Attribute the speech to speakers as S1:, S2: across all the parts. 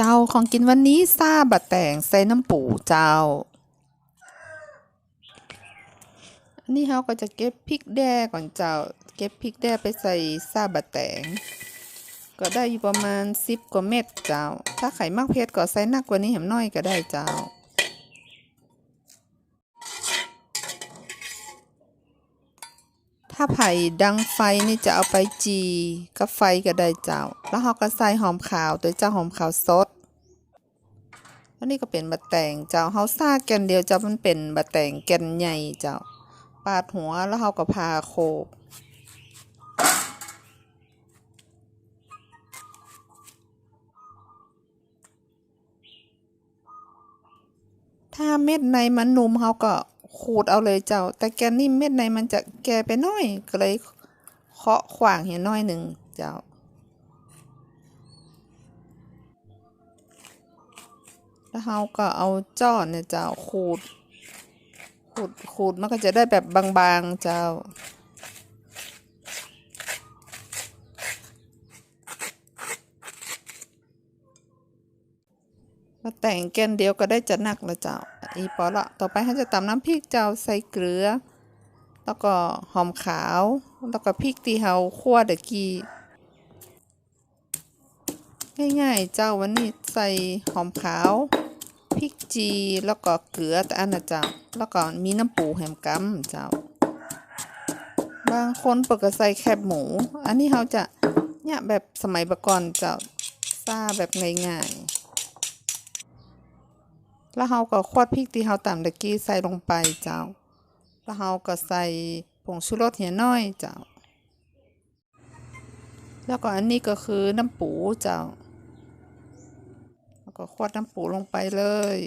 S1: เจ้าของกินวันนี้ซาบะแตงใส่น้ำปูเจ้า นี่เราก็จะเก็บพริกแดงก่อนเจ้า เก็บพริกแดงไปใส่ซาบะแตง ก็ได้อยู่ประมาณสิบกว่าเม็ดเจ้า ถ้าไข่มากเผ็ดก็ใส่หนักกว่านี้แหมน้อยก็ได้เจ้า ถ้าไผ่ดังไฟนี่จะเอาไปจีกับไฟก็ได้เจ้า แล้วเราก็ใส่หอมขาวตัวเจ้าหอมขาวสดอันนี้ก็เป็นบะแตงเจ้าเฮาซาแกนเดียวเจ้ามันเป็นบะแตงแกนใหญ่เจ้า ปาดหัวแล้วเฮาก็พาโคกถ้าเม็ดในมันนุ่มเฮาก็ ขูดเอาเลยเจ้า แต่แกนนี่เม็ดในมันจะแก่ไปน้อยก็เลยเคาะขวางเหี่ยน้อยหนึ่งเจ้า แล้วเราก็เอาจอนเนี่ยเจ้าขูด ขูดขูดมันก็จะได้แบบบางๆเจ้ามาแต่งแกนเดียวก็ได้จะหนักแล้วเจ้า อีพอละต่อไปเขาจะตำน้ำพริกเจ้าใส่เกลือ แล้วก็หอมขาว แล้วก็พริกที่เราคั่วเดกี้ง่ายๆเจ้าวันนี้ใส่หอมขาวพริกจีแล้วก็เกลือแต่อันนะเจ้าแล้วก็มีน้ำปูแหมกำเจ้า บางคนเปิดก็ใส่แคบหมู อันนี้เราจะเนี่ยแบบสมัยบก่อนเจ้าซาแบบง่ายๆ แล้วเราก็ควดพริกที่เราตำตะกี้ใส่ลงไปเจ้า แล้วเราก็ใส่ผงชูรสเหี่ยน้อยเจ้า แล้วก็อันนี้ก็คือน้ำปูเจ้า แล้วก็ควดน้ำปูลงไปเลย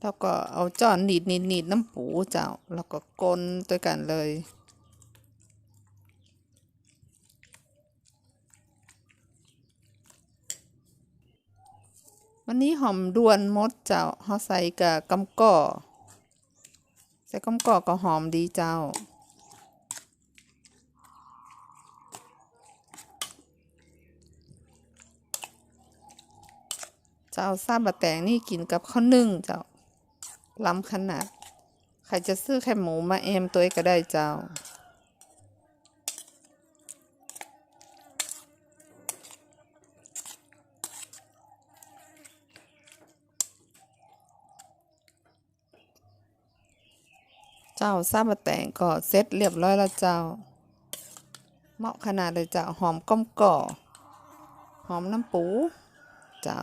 S1: แล้วก็เอาจ้อนหนีดหนีดหนีดน้ำปูเจ้า แล้วก็กลนด้วยกันเลย วันนี้หอมดวนมดเจ้าเขาใส่กับกำก่อใส่กำก่อก็หอมดีเจ้า เจ้าซาบะแตงนี่กินกับข้าวนึ่งเจ้าล้ำขนาด ใครจะซื้อแค่หมูมาเอมตัวเองก็ได้เจ้า จ้าซาบะแตงก็เซตเรียบร้อยแล้วเจ้า เหมาะขนาดเลยเจ้าหอมก้มก่อหอมน้ำปู เจ้า